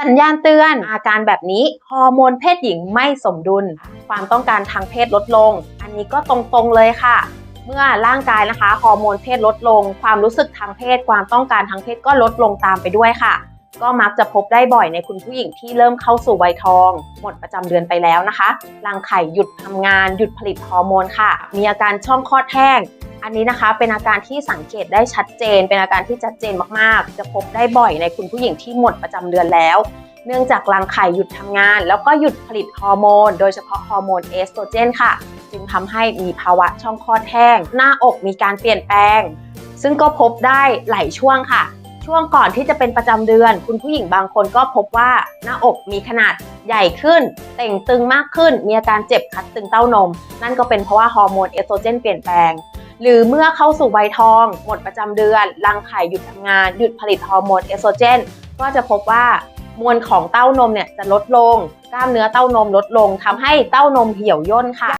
สัญญาณเตือนอาการแบบนี้ฮอร์โมนเพศหญิงไม่สมดุล ความต้องการทางเพศลดลง อันนี้ก็ตรงๆเลยค่ะ เมื่อร่างกายนะคะฮอร์โมนเพศลดลง ความรู้สึกทางเพศ ความต้องการทางเพศก็ลดลงตามไปด้วยค่ะ ก็มักจะพบได้บ่อยในคุณผู้หญิงที่เริ่มเข้าสู่วัยทอง หมดประจำเดือนไปแล้วนะคะรังไข่หยุดทำงานหยุดผลิตฮอร์โมนค่ะ มีอาการช่องคลอดแห้ง อันนี้นะคะเป็นอาการที่สังเกตได้ชัดเจน เป็นอาการที่ชัดเจนมากๆ จะพบได้บ่อยในคุณผู้หญิงที่หมดประจำเดือนแล้ว เนื่องจากรังไข่หยุดทำงาน แล้วก็หยุดผลิตฮอร์โมน โดยเฉพาะฮอร์โมนเอสโตรเจนค่ะ จึงทำให้มีภาวะช่องคลอดแห้ง หน้าอกมีการเปลี่ยนแปลง ซึ่งก็พบได้หลายช่วงค่ะ ช่วงก่อนที่จะเป็นประจำเดือน คุณผู้หญิงบางคนก็พบว่าหน้าอกมีขนาดใหญ่ขึ้น เต่งตึงมากขึ้น มีอาการเจ็บคัดตึงเต้านม นั่นก็เป็นเพราะว่าฮอร์โมนเอสโตรเจนเปลี่ยนแปลง หรือเมื่อเข้าสู่วัยทอง หมดประจำเดือน รังไข่หยุดทำงาน หยุดผลิตฮอร์โมนเอสโตรเจน ก็จะพบว่ามวลของเต้านมเนี่ยจะลดลง กล้ามเนื้อเต้านมลดลงทำให้เต้านมเหี่ยวย่นค่ะ